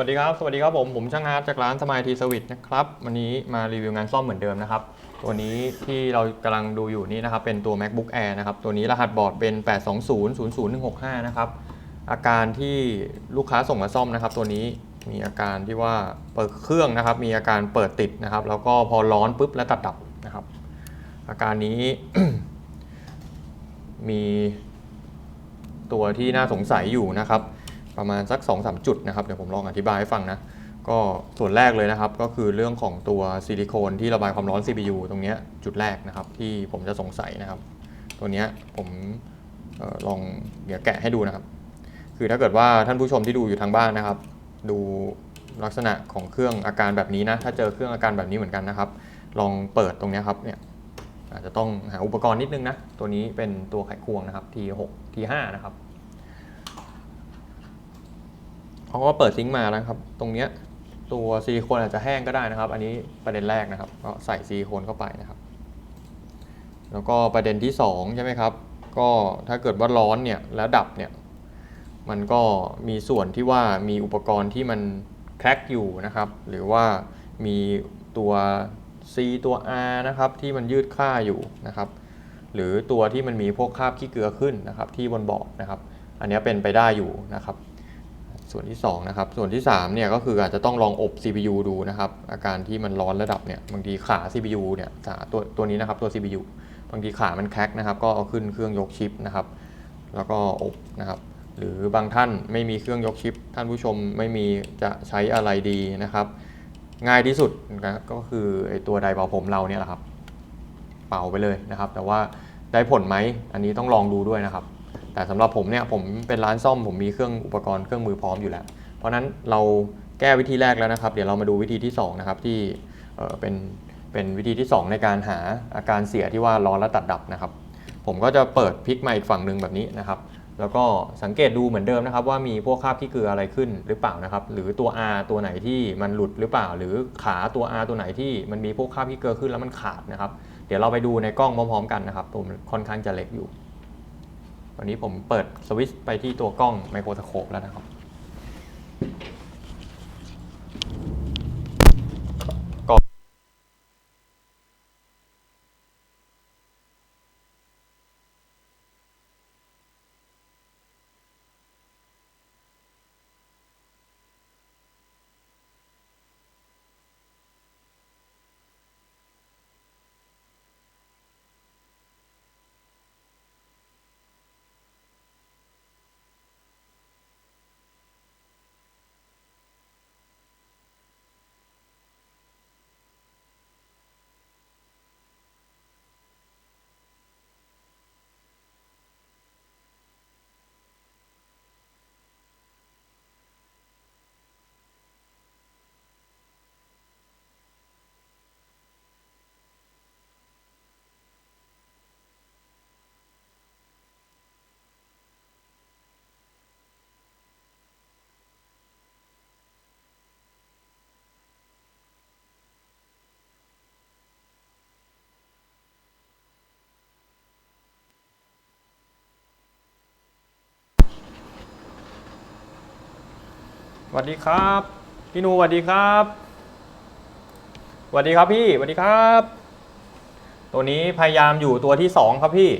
สวัสดีครับสวัสดีครับผม ผมช่างอาร์ตจากร้านสมายทีสวิตนะครับ วันนี้มารีวิวงานซ่อมเหมือนเดิมนะครับ ตัวนี้ที่เรากำลังดูอยู่นี่นะครับ เป็นตัว macbook air นะครับ ตัวนี้รหัสบอร์ดเป็น 820-00165 นะครับ อาการที่ลูกค้าส่งมาซ่อมนะครับ ตัวนี้มีอาการที่ว่าเปิดเครื่องนะครับ มีอาการเปิดติดนะครับ แล้วก็พอร้อนปุ๊บแล้วตัดดับนะครับ อาการนี้ มีตัวที่น่าสงสัยอยู่นะครับ ประมาณสัก 2-3 จุดนะครับเดี๋ยวผมลองอธิบายให้ฟังนะก็ส่วนแรกเลยนะครับก็คือเรื่องของตัวซิลิโคนที่ระบายความร้อน CPU ตรงนี้จุดแรกนะครับที่ผมจะสงสัยนะครับ ตัวนี้ผมออลองเดี๋ยวแกะให้ดูนะครับ คือถ้าเกิดว่าท่านผู้ชมที่ดูอยู่ทางบ้านนะครับ ดูลักษณะของเครื่องอาการแบบนี้นะถ้าเจอเครื่องอาการแบบนี้เหมือนกันนะครับ ลองเปิดตรงนี้ครับเนี่ยอาจจะต้องหาอุปกรณ์นิดนึงนะตัวนี้เป็นตัวไขควงนะครับ T6 T5 นะครับ เขาก็เปิดซิงค์มานะครับ ตรงเนี้ยตัวซิลิโคนอาจจะแห้งก็ได้นะครับ อันนี้ประเด็นแรกนะครับ ก็ใส่ซิลิโคนเข้าไปนะครับ แล้วก็ประเด็นที่2ใช่ไหมครับ ก็ถ้าเกิดว่าร้อนเนี่ยแล้วดับเนี่ยมันก็มีส่วนที่ว่ามีอุปกรณ์ที่มันแคร็กอยู่นะครับ หรือว่ามีตัว C ตัว R นะครับที่มันยืดค่าอยู่นะครับ หรือตัวที่มันมีพวกคราบขี้เกลือขึ้นนะครับ ที่บนบอร์ดนะครับ อันนี้เป็นไปได้อยู่นะครับ ส่วนที่2นะครับส่วนที่3เนี่ยก็คืออาจจะต้องลองอบ CPU ดูนะครับอาการที่มันร้อนระดับเนี่ยบางทีขา CPU เนี่ยขาตัวตัวนี้นะครับตัว CPU บางทีขามันแคกนะครับก็เอาขึ้นเครื่องยกชิปนะครับแล้วก็อบนะครับหรือบางท่านไม่มีเครื่องยกชิป ท่านผู้ชมไม่มีจะใช้อะไรดีนะครับ ง่ายที่สุดนะครับก็คือไอตัวไดร์เป่าผมเราเนี่ยแหละครับ เป่าไปเลยนะครับ แต่ว่าได้ผลไหมอันนี้ต้องลองดูด้วยนะครับ แต่สำหรับผมเนี่ยผมเป็นร้านซ่อมผมมีเครื่องอุปกรณ์เครื่องมือพร้อมอยู่แล้ว เพราะฉะนั้นเราแก้วิธีแรกแล้วนะครับ เดี๋ยวเรามาดูวิธีที่2นะครับที่เป็นเป็นวิธีที่ 2 ในการหาอาการเสียที่ว่าร้อนและตัดดับนะครับ ผมก็จะเปิดพลิกมาอีกฝั่งหนึ่งแบบนี้นะครับ แล้วก็สังเกตดูเหมือนเดิมนะครับ ว่ามีพวกคราบขี้เกลืออะไรขึ้นหรือเปล่านะครับ หรือตัว R ตัวไหนที่มันหลุดหรือเปล่า หรือขาตัว R ตัวไหนที่มันมีพวกคราบขี้เกลือขึ้นแล้วมันขาดนะครับ เดี๋ยวเราไปดูในกล้องพร้อมๆ กันนะครับตัวมันค่อนข้างจะเล็กอยู่ วันนี้ผมเปิดสวิตช์ไปที่ตัวกล้องไมโครสโคปแล้วนะครับ สวัสดีครับ พี่นูสวัสดีครับสวัสดีครับพี่สวัสดีครับ ตัวนี้พยายามอยู่ตัวที่สองครับพี่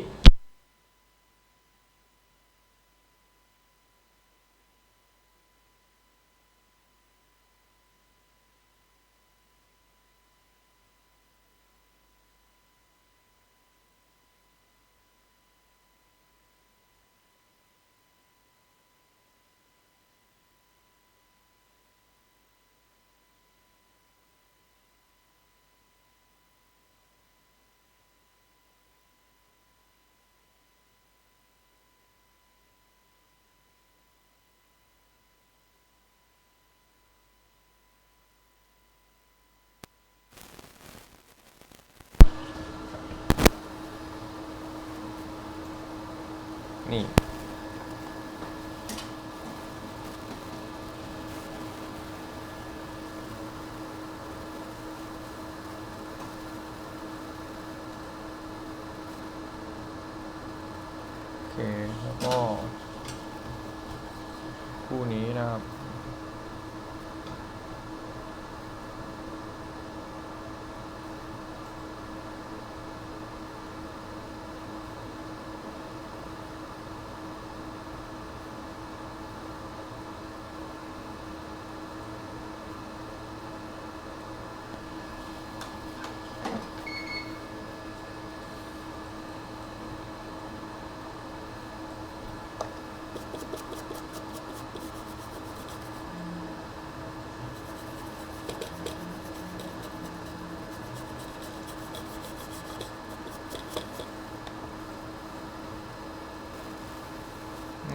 นี่ โอ เค แล้วก็ คู่นี้นะครับ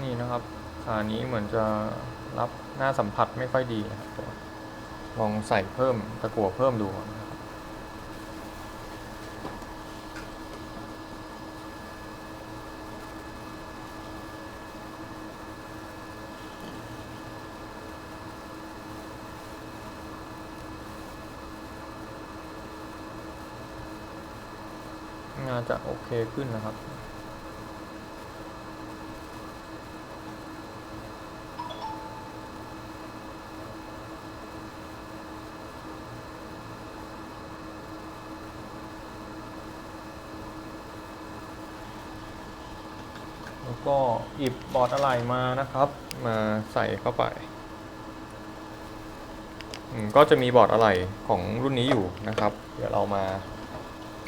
นี่นะครับ ขานี้เหมือนจะรับหน้าสัมผัสไม่ค่อยดีนะครับลองใส่เพิ่มตะกั่วเพิ่มดูนะครับน่าจะโอเคขึ้นนะครับ ก็หยิบบอร์ดอะไหล่มานะครับ มาใส่เข้าไปก็จะมีบอร์ดอะไหล่ของรุ่นนี้อยู่นะครับ เดี๋ยวเรามา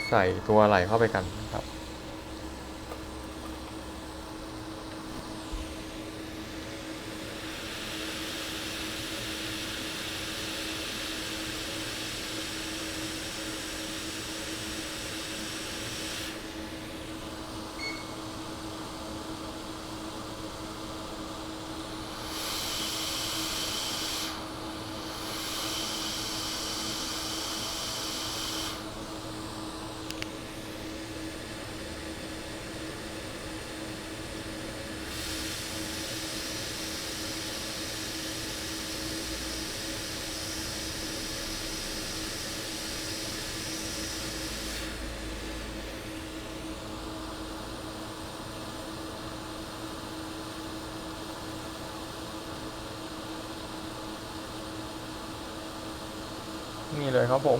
ใส่ตัวอะไหล่เข้าไปกันนะครับ นี่เลยครับผม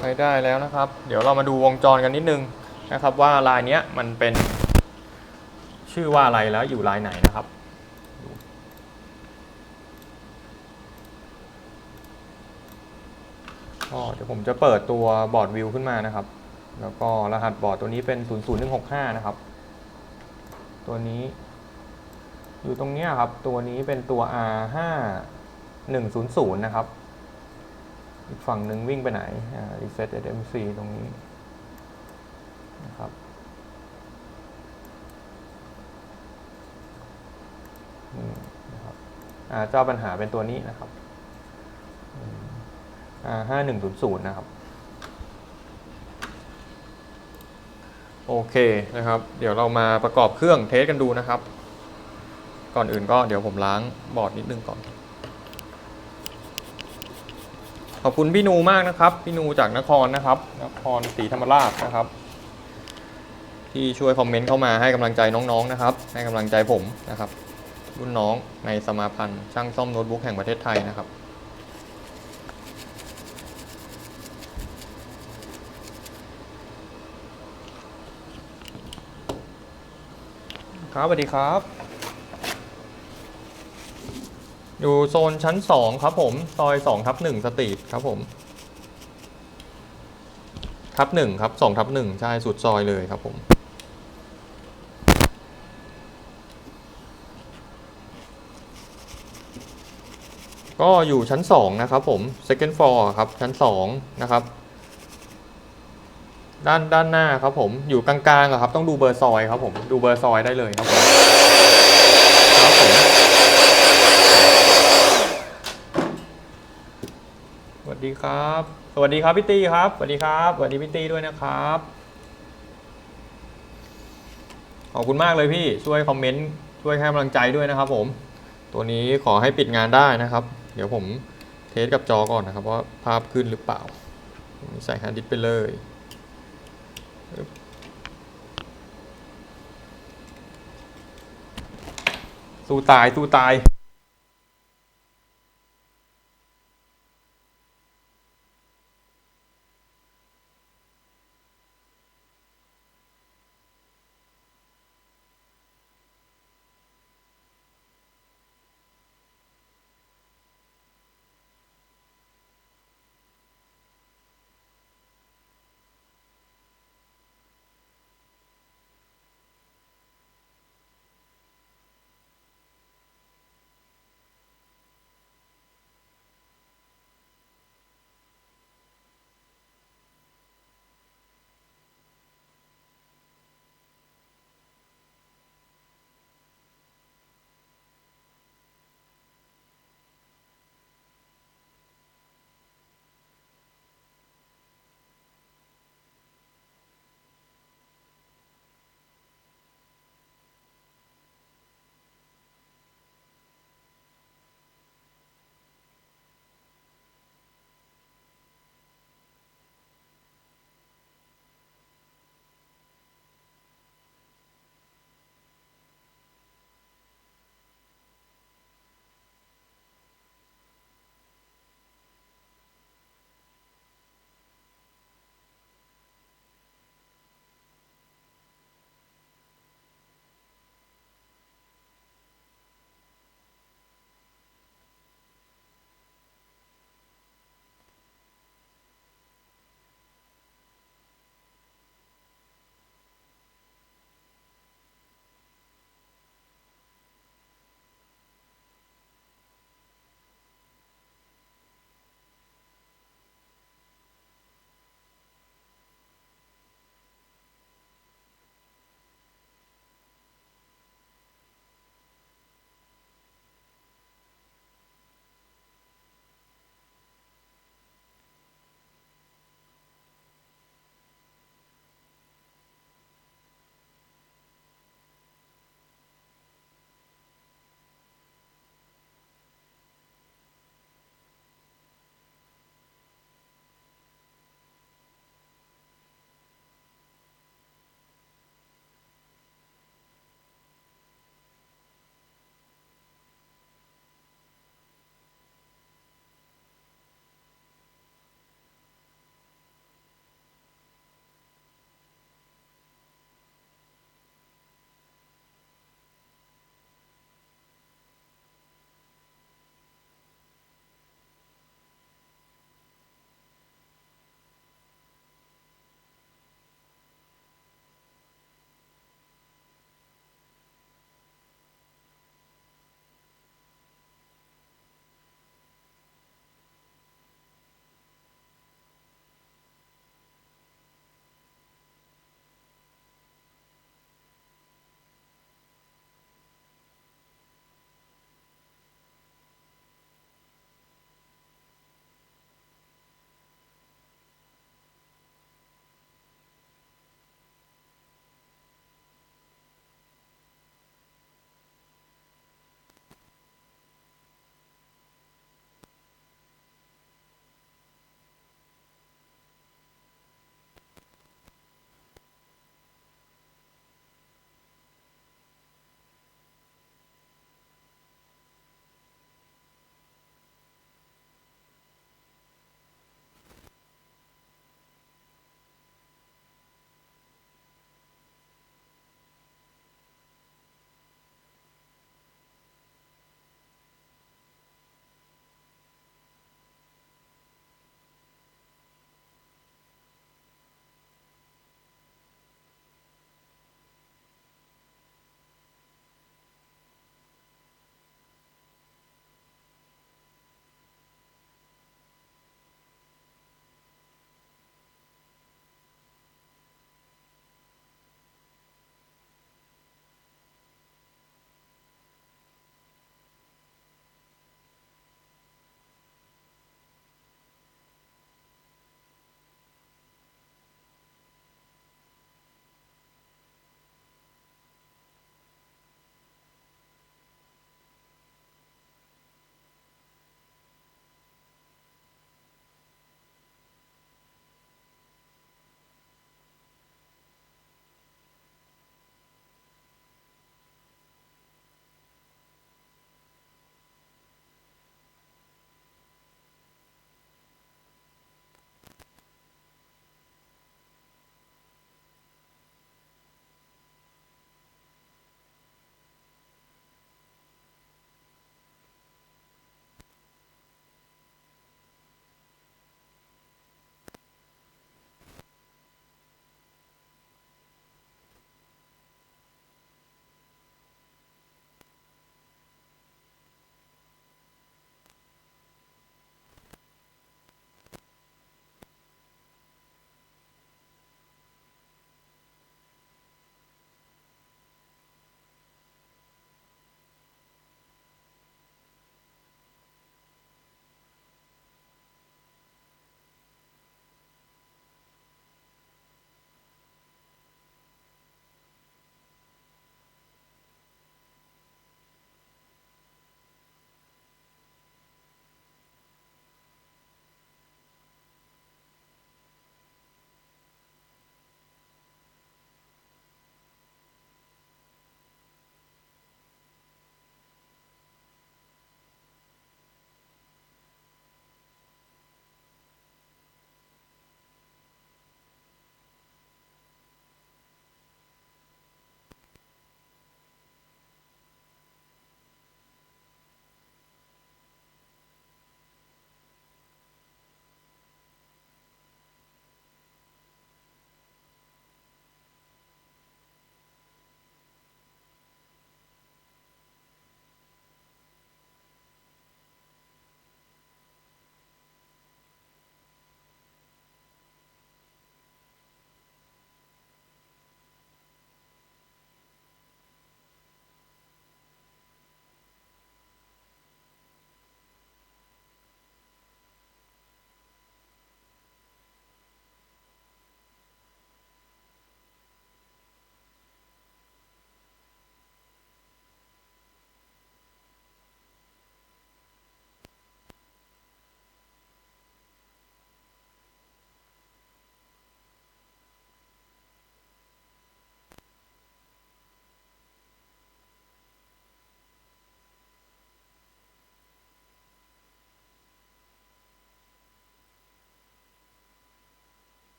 ใช้ได้แล้วนะครับ เดี๋ยวเรามาดูวงจรกันนิดนึงนะครับว่าลายเนี้ยมันเป็นชื่อว่าอะไรแล้วอยู่ลายไหนนะครับ ก็ เดี๋ยวผมจะเปิดตัวบอร์ดวิวขึ้นมานะครับ แล้วก็รหัสบอร์ดตัวนี้เป็น 00165 นะครับ ตัวนี้ อยู่ตรงนี้ครับ ตัวนี้เป็นตัว R5 100นะครับ อีกฝั่งหนึ่งวิ่งไปไหนอ่า reset SMC ตรงนี้นะครับนี่นะครับอ่าเจ้าปัญหาเป็นตัวนี้นะครับ ห้าหนึ่งศูนย์ศูนย์นะครับ โอเคนะครับ เดี๋ยวเรามาประกอบเครื่องเทสกันดูนะครับ ก่อนอื่นก็เดี๋ยวผมล้างบอร์ดนิดนึงก่อน ขอบคุณพี่นูมากนะครับ พี่นูจากนครนะครับ นครศรีธรรมราชนะครับ ที่ช่วยคอมเมนต์เข้ามาให้กำลังใจน้องๆนะครับ ให้กำลังใจผมนะครับรุ่นน้องในสมาพันธ์ช่างซ่อมโน้ตบุ๊กแห่งประเทศไทยนะครับ ครับสวัสดีครับ อยู่โซนชั้น2ครับผม ซอย2ทับ1สตรีทครับผม ทับ1ครับ2ทับ1ใช่สุดซอยเลยครับผมก็อยู่ชั้น 2 นะครับผม second floor ครับ ชั้น 2 นะครับ ด้านด้านหน้าครับผมอยู่กลางๆอะครับ ต้องดูเบอร์ซอยครับผมดูเบอร์ซอยได้เลยครับผมครับผมสวัสดีครับ สวัสดีครับพี่ตีครับสวัสดีครับสวัสดีพี่ตีด้วยนะครับ ขอบคุณมากเลยพี่ช่วยคอมเมนต์ช่วยให้กำลังใจด้วยนะครับ ผม ตัวนี้ขอให้ปิดงานได้นะครับ เดี๋ยวผมเทสกับจอก่อนนะครับว่าภาพขึ้นหรือเปล่า ใส่ฮาร์ดดิสก์ไปเลย สู้ตายสู้ตาย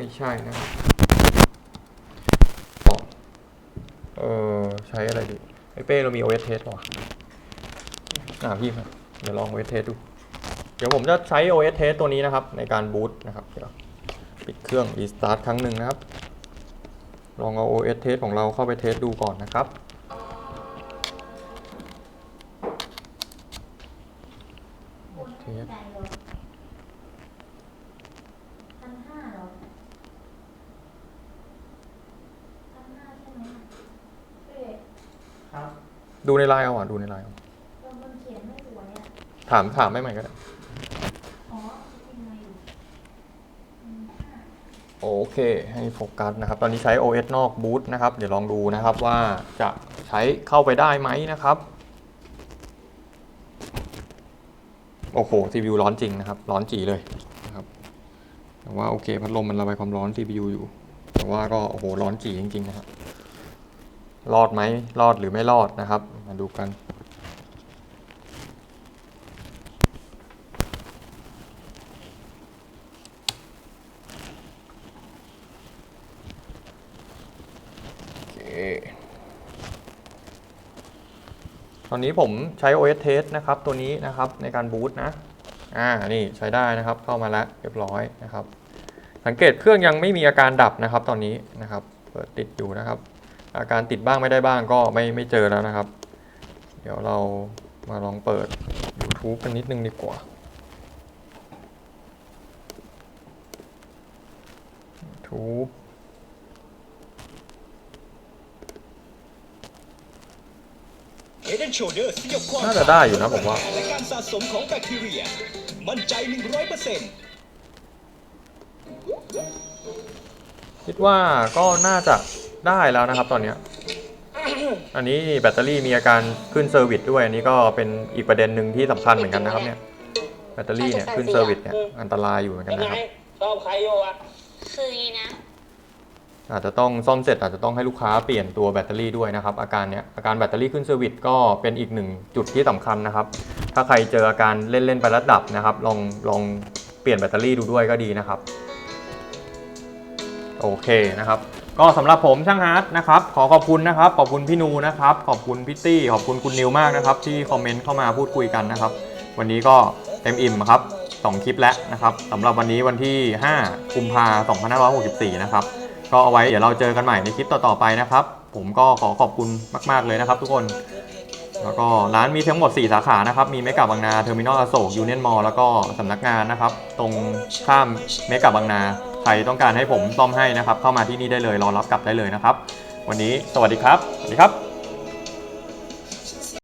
ไม่ใช่นะครับอ๋อเออใช้อะไรดีไอเป้เรามี OS test ป่ะอ่าพี่ครับเดี๋ยวลอง OS test ดู เดี๋ยวผมจะใช้ OS test ตัวนี้นะครับ ในการบูตนะครับเดี๋ยวปิดเครื่อง restart ครั้งหนึ่งนะครับ ลองเอา OS test ของเราเข้าไปเทสดูก่อนนะครับ เทสพันห้าเหรอพันห้าใช่ไหมเอ๊ะ ครับ ดูในไลน์เอาอะดูในไลน์เอาตรงบนเขียนไม่สวยอะถามถามไม่ใหม่ก็ได้อ๋อจริงไงอยู่พันห้าโอเคให้โฟกัสนะครับ ตอนนี้ใช้ OS นอกบูตนะครับ เดี๋ยวลองดูนะครับว่าจะใช้เข้าไปได้ไหมนะครับ โอ้โห CPU ร้อนจริงนะครับ ร้อนจีเลยนะครับ แต่ว่าโอเค พัดลมมันระบายความร้อน CPU อยู่ แต่ว่าก็โอ้โห ร้อนจีจริงๆนะครับ รอดไหมรอดหรือไม่รอดนะครับ มาดูกันโอเคตอนนี้ผมใช้ OS test นะครับ ตัวนี้นะครับในการบูตนะ อ่า นี่ใช้ได้นะครับเข้ามาแล้วเรียบร้อยนะครับ สังเกตเครื่องยังไม่มีอาการดับนะครับตอนนี้นะครับ เปิดติดอยู่นะครับ อาการติดบ้างไม่ได้บ้างก็ไม่ไม่เจอแล้วนะครับ เดี๋ยวเรามาลองเปิด YouTube กันนิดนึงดีกว่า YouTube เฮดนโชเดอร์สยบความน่าจะได้อยู่นะผมว่าและการสะสมของแบคทีเรีย มั่นใจ 100%คิดว่าก็น่าจะ ได้แล้วนะครับตอนเนี้ยอันนี้แบตเตอรี่มีอาการขึ้นเซอร์วิสด้วย อันนี้ก็เป็นอีกประเด็นหนึ่งที่สำคัญเหมือนกันนะครับเนี่ยแบตเตอรี่เนี่ยขึ้นเซอร์วิสเนี่ยอันตรายอยู่เหมือนกันเป็นไงนะครับชอบใครโยอะคืออย่างนี้นะ อาจจะต้องซ่อมเสร็จอาจจะต้องให้ลูกค้าเปลี่ยนตัวแบตเตอรี่ด้วยนะครับ อาการเนี้ยอาการแบตเตอรี่ขึ้นเซอร์วิสก็เป็นอีกหนึ่งจุดที่สำคัญนะครับ ถ้าใครเจออาการเล่นๆไประดับนะครับ ลองลองเปลี่ยนแบตเตอรี่ดูด้วยก็ดีนะครับ โอเคนะครับ ก็สำหรับผมช่างฮาร์ดนะครับขอขอบคุณนะครับขอบคุณพี่นูนะครับขอบคุณพี่ตี้ขอบคุณคุณนิวมากนะครับที่คอมเมนต์เข้ามาพูดคุยกันนะครับ วันนี้ก็เต็มอิ่มครับสองคลิปแล้วนะครับสำหรับวันนี้วันที่ 5 กุมภาพันธ์2564 นะครับ ก็เอาไว้เดี๋ยวเราเจอกันใหม่ในคลิปต่อๆไปนะครับ ผมก็ขอขอบคุณมาก ๆ เลยนะครับ ทุกคน แล้วก็ร้านมีทั้งหมด 4 สาขานะครับ มีเมกะบางนาเทอร์มินอลอโศกยูเนียนมอลแล้วก็สำนักงานนะครับ ตรงข้ามเมกะบางนา รต้องการให้ผมซ่อมให้นะครับ เข้ามาที่นี่ได้เลยรอรับกลับได้เลยนะครับ วันนี้สวัสดีครับ สวัสดีครับ